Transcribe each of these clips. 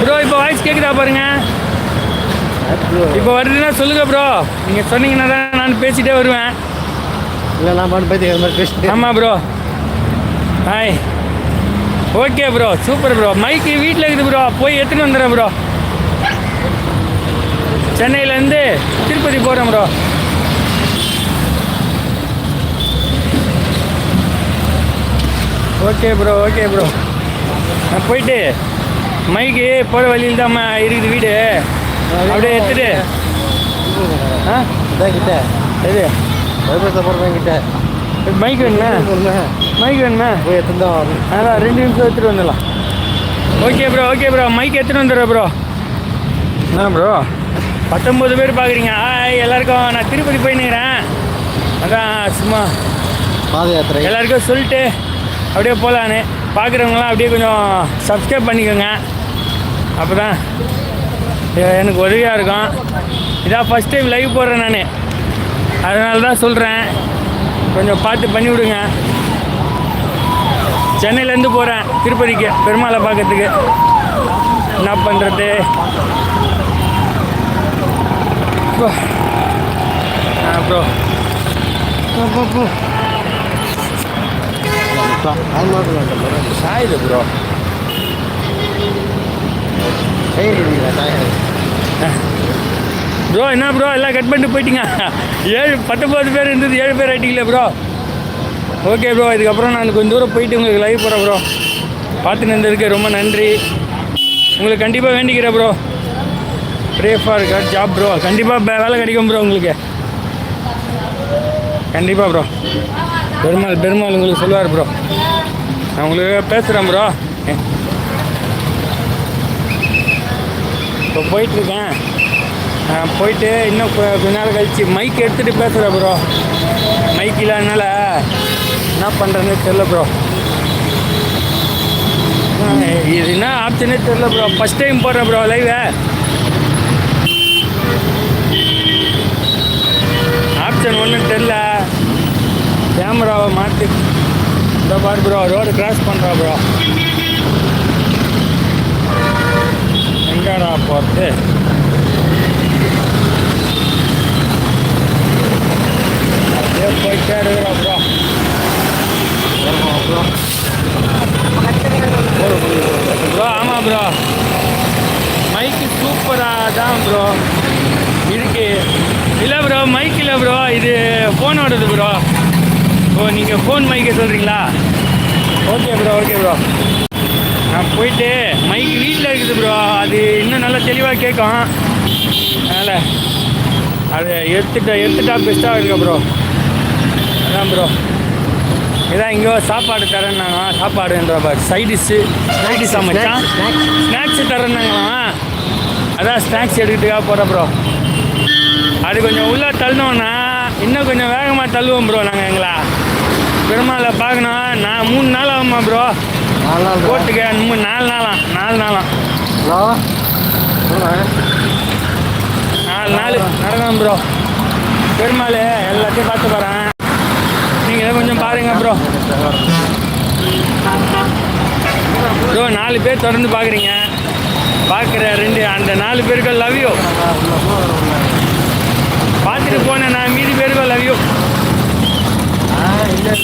Bro இப்போ voice கேட்குதா பாருங்க? இப்போ வருதுன்னா சொல்லுங்க ப்ரோ நீங்கள் சொன்னீங்கன்னா தான் நான் பேசிட்டே வருவேன். இல்லை நான் பாட்டு பைத்திய மாதிரி பேசிட்டு ஆமாம் bro hi okay bro super bro mic வீட்டில் இருக்குது ப்ரோ போய் எடுத்துன்னு வந்துடுறேன் ப்ரோ சென்னையிலேருந்து திருப்பதி போகிறேன் bro okay bro okay bro நான் போயிட்டு மைக்கு போகிற வழியில் தான் இருக்குது வீடு. அப்படியே எடுத்துட்டு. ஆ? கிட்ட எது? வைபரத்தை போடுறேன் கிட்ட. மைக் வேணுமா? மைக் வேணுமா? போய் எடுத்துன்னு தான் வரணும். அதான் ரெண்டு நிமிஷம் எடுத்துகிட்டு வந்துடலாம். Okay bro okay bro mic எடுத்துகிட்டு வந்துடுறேன் ப்ரோ என்ன ப்ரோ பத்தொம்பது பேர் பார்க்குறீங்க ஆய் எல்லாருக்கும் நான் திருப்பதி போயின்னுக்கிறேன். அதான் சும்மா பாத யாத்திரை. எல்லாருக்கும் சொல்லிட்டு அப்படியே போகலான்னு பார்க்குறவங்களாம் அப்படியே கொஞ்சம் சப்ஸ்கிரைப் பண்ணிக்கோங்க. அப்போ தான் எனக்கு உதவியாக இருக்கும். இதான் ஃபஸ்ட் டைம் லைவ் போடுறேன் நான். அதனால தான் சொல்கிறேன் கொஞ்சம் பார்த்து பண்ணி விடுங்க சென்னையிலேருந்து போகிறேன் திருப்பதிக்கு பெருமாளை பார்க்கறதுக்கு. என்ன பண்ணுறது ப்ரோ ப்ரோ bro. சாயுது ப்ரோ ப்ரோ என்ன ப்ரோ எல்லாம் கட் பண்ணிட்டு போயிட்டீங்க. ஏழு பத்தொம்பது பேர் இருந்தது ஏழு பேர் ஆயிட்டீங்களே ப்ரோ ஓகே ப்ரோ இதுக்கப்புறம் நான் கொஞ்சம் தூரம் போயிட்டு உங்களுக்கு லைவ் போகிறேன் ப்ரோ பார்த்து நின்றதுக்கு ரொம்ப நன்றி. உங்களுக்கு கண்டிப்பாக வேண்டிக்கிறேன் bro pray for good job bro கண்டிப்பாக வேலை கிடைக்கும் ப்ரோ உங்களுக்கு. கண்டிப்பாக ப்ரோ பெருமாள் பெருமாள் உங்களுக்கு சொல்லுவார் ப்ரோ நான் உங்களுக்கு பேசுகிறேன் ப்ரோ இப்போ போயிட்டுருக்கேன். நான் போயிட்டு இன்னும் கொஞ்ச நேரம் கழித்து மைக் எடுத்துகிட்டு பேசுகிறேன் ப்ரோ மைக் இல்லாதனால என்ன பண்ணுறேன்னு தெரில ப்ரோ இது என்ன ஆப்ஷனே தெரில ப்ரோ ஃபஸ்ட் டைம் போடுறேன் ப்ரோ லைவை ஆப்ஷன் ஒன்றும் தெரில கேமராவை மாற்றி இந்த பாரு ப்ரோ ரோடு கிராஸ் பண்ணுறா ப்ரோ எங்கடா போகிறது அப்படியே போயிட்டே இருக்கிறோம் ப்ரோ ப்ரோ ஆமாம் ப்ரோ மைக்கு சூப்பராக தான் ப்ரோ இருக்கு. இல்லை ப்ரோ மைக் இல்லை ப்ரோ இது ஃபோனோடது ப்ரோ ஓ நீங்கள் ஃபோன் மைக்கை சொல்கிறீங்களா ஓகே ப்ரோ ஓகே ப்ரோ நான் போயிட்டு மைக் வீட்டில் இருக்குது ப்ரோ அது இன்னும் நல்லா தெளிவாக கேட்கும். அதனால் அதை எடுத்துட்டா எடுத்துட்டா பெஸ்ட்டாக இருக்கு ப்ரோ அதான் ப்ரோ இதான் இங்கே சாப்பாடு தரேன்னாங்க. சாப்பாடுன்ற பாரு சைடிஷ்ஷு சைடிஷ் அமைச்சான் ஸ்நாக்ஸு தரேன்னாங்களாம் அதான் ஸ்நாக்ஸ் எடுக்கிறதுக்காக போகிறேன் ப்ரோ அது கொஞ்சம் உள்ளே தள்ளணும்னா இன்னும் கொஞ்சம் வேகமாக தள்ளுவோம் ப்ரோ நாங்கள் எங்களா பெருமாளை பார்க்கணும் நான் மூணு நாள் ஆகுமா ப்ரோ. கோர்ட்டுக்கு இன்னும் நாலு நாளாம் நாலு நாளாம் ஹலோ? சொல்லுங்க. நாலு நாள் நடக்கணும் ப்ரோ பெருமாள் எல்லாத்தையும் பார்த்து போகிறேன் நீங்கள் கொஞ்சம் பாருங்க ப்ரோ ப்ரோ நாலு பேர் தொடர்ந்து பார்க்குறீங்க. பார்க்குற ரெண்டு அந்த நாலு பேருக்கும் லவ் யூ பார்த்துட்டு போனேன். நான் மீதி பேருக்கும் லவ் யூ ஆ இல்லை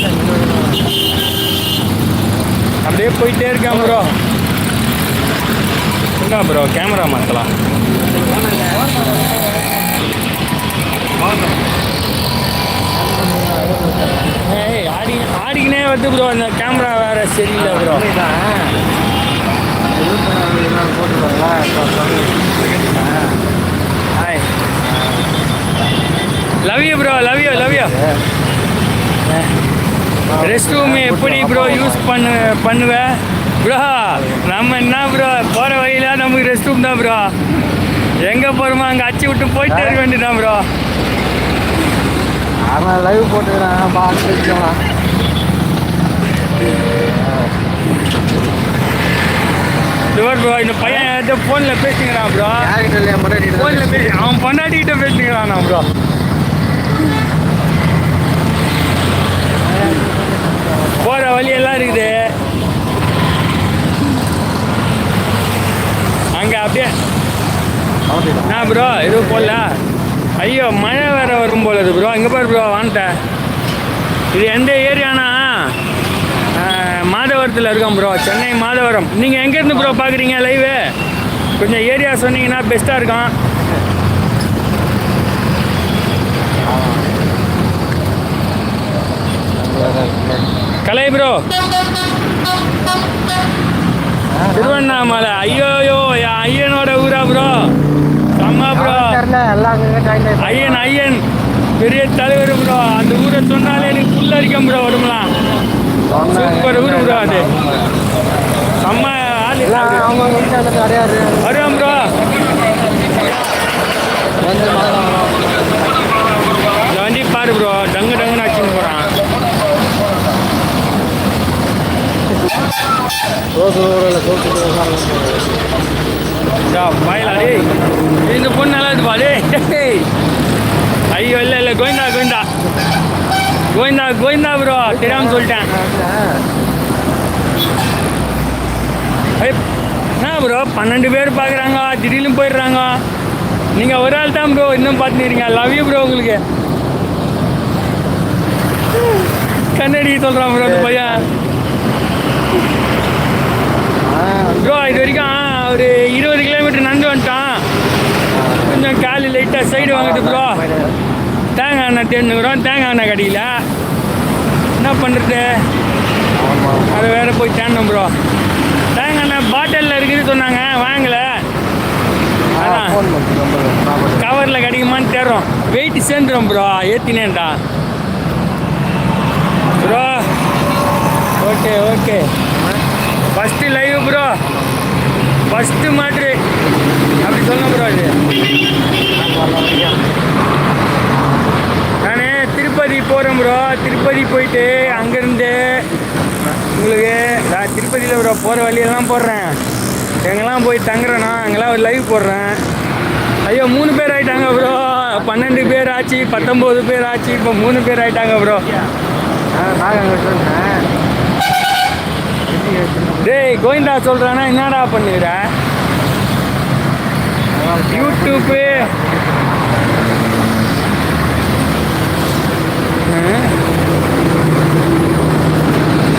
அப்படியே போயிட்டே இருக்கேன் ப்ரோ என்ன ப்ரோ கேமரா மாற்றலாம் ஆடி ஆடிக்கினே வருது ப்ரோ அந்த கேமரா வேற சரியில்லை bro hi love you bro love you love you restroom எப்படி ப்ரோ யூஸ் பண்ணு பண்ணுவேன் ப்ரோ நம்ம என்ன ப்ரோ போகிற வழியில் நமக்கு ரெஸ்ட் ரூம் தான் ப்ரோ எங்கே போகிறோமோ அங்கே அச்சு விட்டு போயிட்டே இருக்க வேண்டியதான் ப்ரோ அவன் லைவ் போட்டுக்கிறான் பார்த்து டுவர் ப்ரோ இந்த பையன் ஃபோனில் பேசிக்கிறான் ப்ரோ ஃபோனில் பேசி அவன் பொண்டாட்டிக்கிட்ட பேசிக்கிறானா ப்ரோ போகிற வழியெல்லாம் இருக்குது. அங்கே அப்படியே என்ன ப்ரோ எதுவும் போடல ஐயோ மழை வேற வரும் போல இது ப்ரோ இங்கே பாரு ப்ரோ வான்ட்டேன் இது எந்த ஏரியானா? மாதவரத்தில் இருக்கோம் ப்ரோ சென்னை மாதவரம். நீங்கள் எங்கேருந்து ப்ரோ பார்க்குறீங்க லைவு கொஞ்சம் ஏரியா சொன்னீங்கன்னா பெஸ்ட்டாக இருக்கும். கலை ப்ரோ திருவண்ணாமலை. ஐயோயோ என் ஐயனோட ஊரா ப்ரோ அம்மா ப்ரோ ஐயன் ஐயன். பெரிய தலைவர் ப்ரோ அந்த ஊரை சொன்னாலே எனக்கு புல்ல அரிக்கும் ப்ரோ உடம்புலாம். சூப்பர் ஊர் ப்ரோ அது. செம்ம ஆள். வருவோம் ப்ரோ வந்து மழை இந்த வண்டி பாரு ப்ரோ டங்கு டங்குன்னு அடிச்சுன்னு போகிறான் ரோஸ் ஊரில் இந்த பொண்ணு நல்லா இருக்குப்பா டேய் டேய். ஐயோ இல்லை இல்லை கோவிந்தா கோவிந்தா கோவிந்தா கோவிந்தா ப்ரோ தெரியாமல் சொல்லிட்டேன் ஏய், என்ன ப்ரோ பன்னெண்டு பேர் பார்க்குறாங்க திடீர்னு போயிடுறாங்க நீங்கள் ஒரு ஆள் தான் ப்ரோ இன்னும் பார்த்துக்கிறீங்க லவ் யூ ப்ரோ உங்களுக்கு கண்ணடி சொல்கிறான் ப்ரோ அந்த பையன் ப்ரோ இது வரைக்கும் ஒரு இருபது கிலோமீட்டர் நடந்து வந்துட்டான் கொஞ்சம் காலு லைட்டாக சைடு வாங்குது ப்ரோ தேங்காய் எண்ணெய் தேர்ந்துக்கிறோம். தேங்காய் எண்ணெய் கடையில். என்ன பண்ணுறது அதை வேற போய் தேடணும் ப்ரோ தேங்காய் எண்ணெய் பாட்டிலில் இருக்குதுன்னு சொன்னாங்க. வாங்கல. அதான். கவரில் கிடைக்குமான்னு தேடுறோம். வெயிட் சேர்ந்துடும் bro ஏற்றினேன்டா bro okay okay first live bro first மாட்ரு அப்படி சொல்லணும் ப்ரோ இது. நான் திருப்பதி போகிறேன் ப்ரோ திருப்பதி போயிட்டு அங்கேருந்து உங்களுக்கு நான் திருப்பதியில் ப்ரோ போகிற வழியெல்லாம் போடுறேன். எங்கெல்லாம் போய் தங்குறேன்னா அங்கெல்லாம் ஒரு லைவ் போடுறேன். ஐயோ மூணு பேர் ஆகிட்டாங்க ப்ரோ பன்னெண்டு பேர் ஆச்சு பத்தொம்போது பேர் ஆச்சு இப்போ மூணு பேர் ஆயிட்டாங்க ப்ரோ நாங்கள் அங்கே வச்சுருந்தேன் கோவிந்தா சொல்கிறானா என்னடா பண்ணுகிற யூடியூப்பு.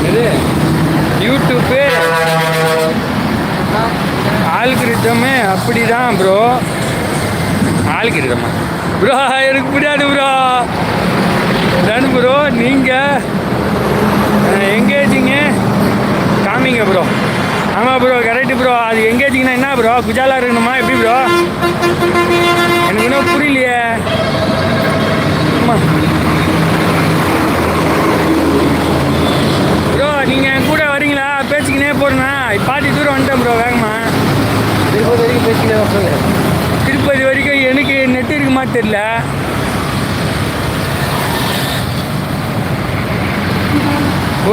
இது யூடியூப்பு. ஆல்கிரிட்டமே அப்படிதான் ப்ரோ. ஆல்கிரிட்டமா ப்ரோ எனக்கு புரியாது ப்ரோ. தானு ப்ரோ நீங்கள் எங்கேஜிங்க? காமிங்க ப்ரோ. ஆமாம் ப்ரோ கரெக்டு ப்ரோ அது எங்கேஜிங்கன்னா என்ன ப்ரோ குஜாலா இருக்கணுமா? எப்படி ப்ரோ எனக்கு இன்னும் புரியலையே. ஆமாம் ப்ரோ நீங்கள் என் கூட வரீங்களா? பேசிக்கினே போகிறேண்ணா பாட்டி தூரம் வந்துட்டேன் ப்ரோ வேகமா. திருப்பதி வரைக்கும் பேசிக்கிட்டே தான் திருப்பதி வரைக்கும் எனக்கு நெட் இருக்குமா தெரியல.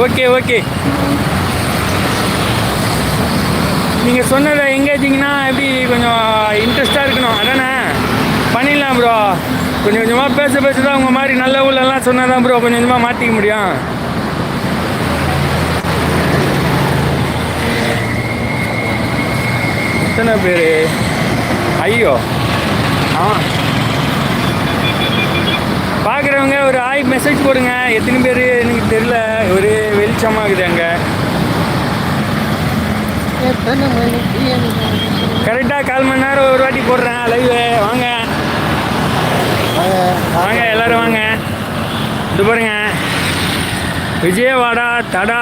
ஓகே ஓகே நீங்கள் சொன்னதை எங்கேஜிங்கன்னா எப்படி கொஞ்சம் இன்ட்ரெஸ்ட்டாக இருக்கணும். அதானே? பண்ணிடலாம் ப்ரோ கொஞ்சம் கொஞ்சமாக பேச பேச தான் உங்கள் மாதிரி நல்ல ஊர்லலாம் சொன்னால் தான் ப்ரோ கொஞ்சம் கொஞ்சமாக மாற்றிக்க முடியும். எத்தனை பேர்? ஐயோ. ஆ. பார்க்குறவங்க ஒரு ஆய் மெசேஜ் போடுங்க. எத்தனை பேர்? எனக்கு தெரில ஒரு வெளிச்சமாகுது அங்கே. கரெக்டாக கால் மணி நேரம் ஒரு வாட்டி போடுறேன். லைவ் வாங்க. வாங்க எல்லாரும் வாங்க. இது பாருங்க. விஜயவாடா தடா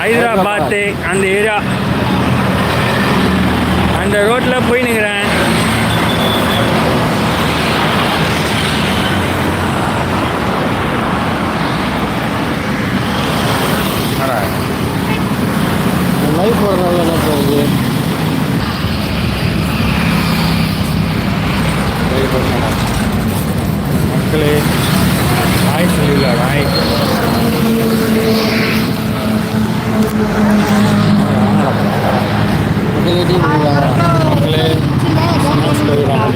ஹைதராபாத்து அந்த ஏரியா. அந்த ரோட்டில் போய் நிற்கிறேன் லைஃப் போகிறதுனால என்ன போகுது மக்களே ஹாய் சொல்லிடல ஹாய் முதலீட்டு கொடுக்குறாங்க மக்களே சொல்லிடலாம்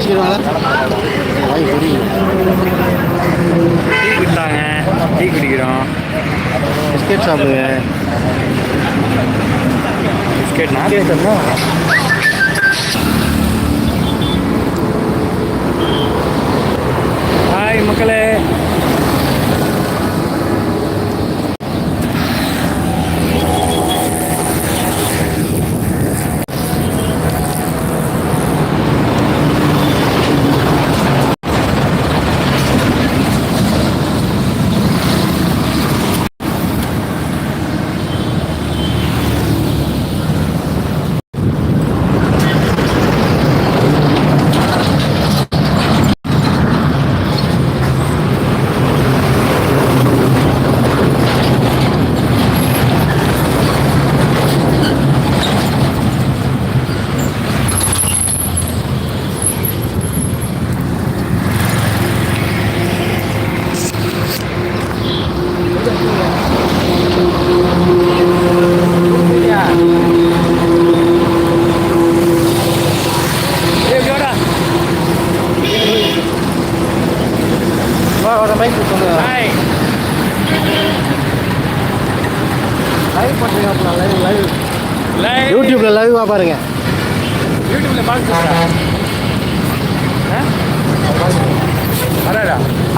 டீ குடித்தாங்க டீ குடிக்கிறோம் பிஸ்கெட் சாப்பிடுங்க பிஸ்கெட் ஹாய் மக்களே.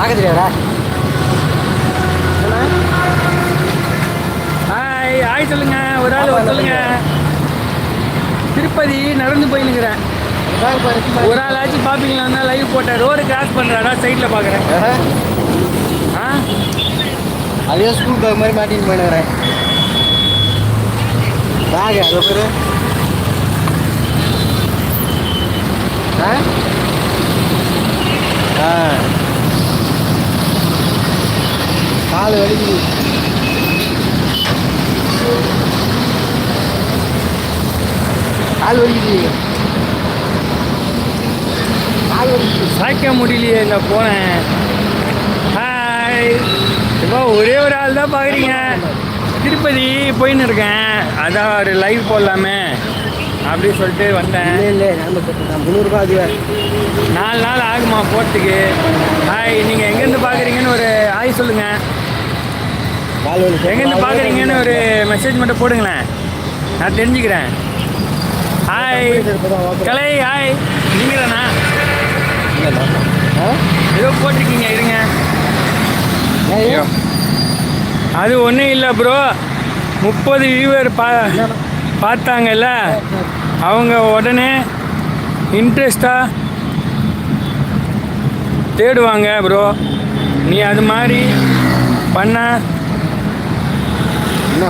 பார்க்க தெரியாதா ஹாய் ஹாய் சொல்லுங்க. ஒரு ஆள் சொல்லுங்க. திருப்பதி நடந்து போயினுக்கிறேன் ஒரு ஆள் ஆச்சும் பார்ப்பீங்களா வந்தா லைவ் போட்டேன். ரோடு கிராஸ் பண்ணுறாடா சைடில் பார்க்குறேன் ஆ? அதே ஸ்கூல் பேக் மாதிரி மாட்டின்னு போயினுக்கிறேன் பேக் அது பேர். ஆ? ஆ. கால் வலிக்குது கால் வலிக்குது கால் வலிக்குது சாய்க்க முடியலையே இந்த போனேன் ஹாய் இப்போ ஒரே ஒரு ஆள் தான் பார்க்குறீங்க. திருப்பதி போயின்னு இருக்கேன். அதான் ஒரு லைவ் போடலாமே அப்படி சொல்லிட்டு வந்தேன். இல்லை இல்லை முந்நூறுபா அதுவே. நாலு நாள் ஆகுமா போகிறதுக்கு ஹாய் நீங்கள் எங்கேருந்து பார்க்குறீங்கன்னு ஒரு ஹாய் சொல்லுங்கள் கால் வலி எங்கேருந்து பார்க்குறீங்கன்னு ஒரு மெசேஜ் மட்டும் போடுங்களேன். நான் தெரிஞ்சுக்கிறேன். ஹாய் கலை ஹாய் நீங்களாண்ணா ஏதோ போட்டிருக்கீங்க இருங்க. ஐயோ. அது ஒன்றும் இல்லை ப்ரோ முப்பது வியூவர் பா பார்த்தாங்கல்ல. அவங்க உடனே இன்ட்ரெஸ்டாக தேடுவாங்க ப்ரோ நீ அது மாதிரி பண்ண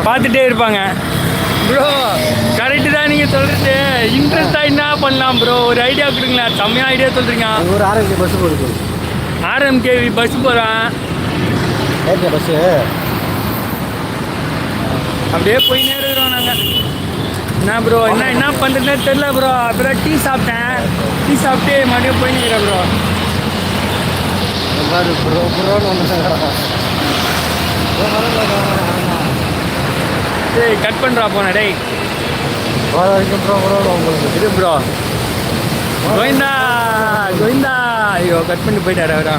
பார்த்துட்டே இருப்பாங்க. ப்ரோ கரெக்டு தான் நீங்கள் சொல்கிறது இன்ட்ரெஸ்டாக என்ன பண்ணலாம் ப்ரோ ஒரு ஐடியா கொடுங்களேன். செம்மையாக ஐடியா சொல்கிறீங்க ஒரு ஆரஞ்சு பஸ் போடுது ஆர்எம்கேவி பஸ் போகிறேன் ஏற்ற பஸ்ஸு அப்படியே போயினே இருக்கிறோம் நாங்கள் என்ன ப்ரோ என்ன என்ன பண்ணுறதுனே தெரில ப்ரோ அப்புறம் டீ சாப்பிட்டேன். டீ சாப்பிட்டு மறுபடியும் போயினுக்கிறேன் ப்ரோ பாரு ப்ரோ ப்ரோன்னு ஒன்று சரி கட் பண்ணுறா போன டேய். போகிற வரைக்கும் ப்ரோ ப்ரோன்னு உங்களுக்கு இது ப்ரோ கோவிந்தா கோவிந்தா. ஐயோ கட் பண்ணி போயிட்டாரு அவரா.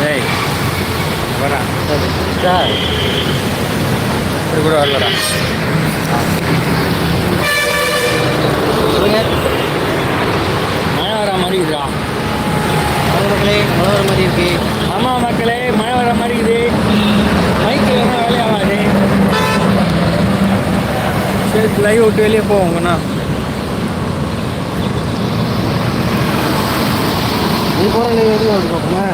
டேய் வரா சார். இது கூட வரலடா. மழை வர மாதிரி மக்களே மழை வர மாதிரி இருக்கு. ஆமாம் மக்களே மழை வர மாதிரி இருக்குது. மைக்கு வேணால் வேலையாகாது சரி லைவ் விட்டு வெளியே போவோங்கண்ணா நீ போகிற எதுவும் அதுக்கப்புறமா